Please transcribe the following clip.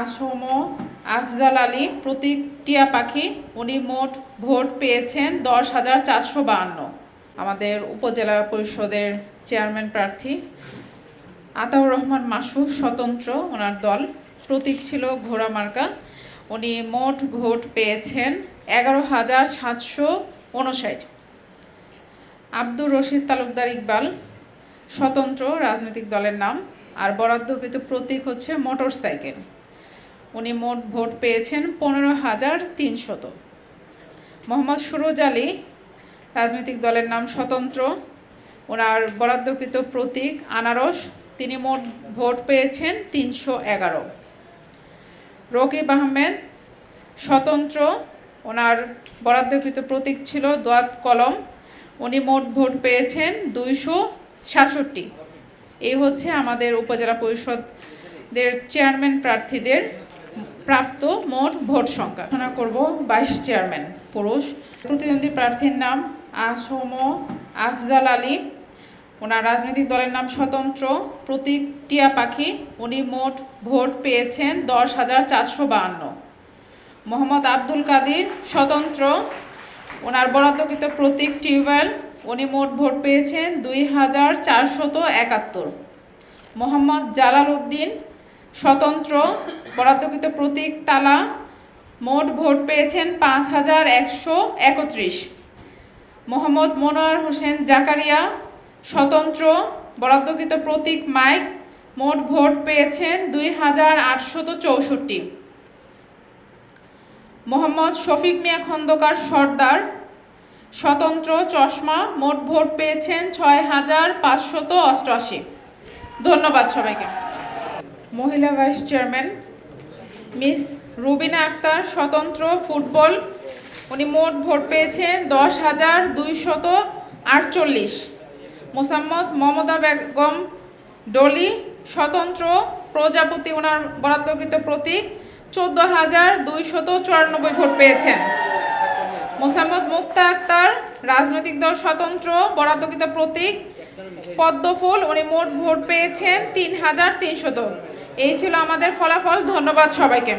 আসম আফজাল আলী প্রতীক টিয়া পাখি, উনি মোট ভোট পেয়েছেন দশ হাজার চারশো বাহান্ন। আমাদের উপজেলা পরিষদের চেয়ারম্যান প্রার্থী আতাউর রহমান মাসুদ স্বতন্ত্র, ওনার দল প্রতীক ছিল ঘোড়া মার্কা। উনি মোট ভোট পেয়েছেন এগারো হাজার সাতশো উনষাট। আব্দুর রশিদ তালুকদার ইকবাল স্বতন্ত্র রাজনৈতিক দলের নাম, আর বরাদ্দকৃত প্রতীক হচ্ছে মোটর সাইকেল উনি মোট ভোট পেয়েছেন পনেরো হাজার তিনশত। মোহাম্মদ সুরজ আলী, রাজনৈতিক দলের নাম স্বতন্ত্র। ওনার বরাদ্দকৃত প্রতীক আনারস, তিনি মোট ভোট পেয়েছেন তিনশো এগারো। রকিব আহমেদ, স্বতন্ত্র। ওনার বরাদ্দকৃত প্রতীক ছিল দোয়াত কলম। উনি মোট ভোট পেয়েছেন দুইশো সাতষট্টি। এই হচ্ছে আমাদের উপজেলা পরিষদের চেয়ারম্যান প্রার্থীদের প্রাপ্ত মোট ভোট সংখ্যা। ঘোষণা করব বাইশ চেয়ারম্যান, পুরুষ। প্রতিদ্বন্দ্বী প্রার্থীর নাম আসম আফজাল আলী। ওনার রাজনৈতিক দলের নাম স্বতন্ত্র। প্রতীক টিয়া পাখি, উনি মোট ভোট পেয়েছেন দশ হাজার চারশো বাহান্ন। মোহাম্মদ আব্দুল কাদির, স্বতন্ত্র। ওনার বরাদ্দকৃত প্রতীক টিউবওয়েল, উনি মোট ভোট পেয়েছেন দুই হাজার চারশত একাত্তর। মোহাম্মদ জালাল উদ্দিন, স্বতন্ত্র। বরাদ্দকৃত প্রতীক তালা মোট ভোট পেয়েছেন পাঁচ হাজার একশো একত্রিশ। মোহাম্মদ মনোয়ার হোসেন জাকারিয়া, স্বতন্ত্র, বরাদ্দকৃত প্রতীক মাইক, মোট ভোট পেয়েছেন দুই হাজার আটশত চৌষট্টি। মোহাম্মদ শফিক মিয়া খন্দকার সর্দার, স্বতন্ত্র চশমা, মোট ভোট পেয়েছেন ছয় হাজার পাঁচশত অষ্টআশি। ধন্যবাদ সবাইকে। মহিলা vice chairman miss Rubina Akter স্বতন্ত্র ফুটবল। উনি মোট ভোট পেয়েছেন দশ হাজার দুইশত আটচল্লিশ। মোসাম্মদ মমতা বেগম ডলি স্বতন্ত্র প্রজাপতি ওনার বরাদ্দকৃত প্রতীক, চোদ্দ হাজার দুইশত চুরানব্বই ভোট পেয়েছেন। মোসাম্মদ মুক্তা আক্তার রাজনৈতিক দল স্বতন্ত্র বরাদ্দকৃত প্রতীক, পদ্মফুল, উনি মোট ভোট পেয়েছেন তিন হাজার তিনশত। এই ছিল আমাদের ফলাফল ধন্যবাদ সবাইকে।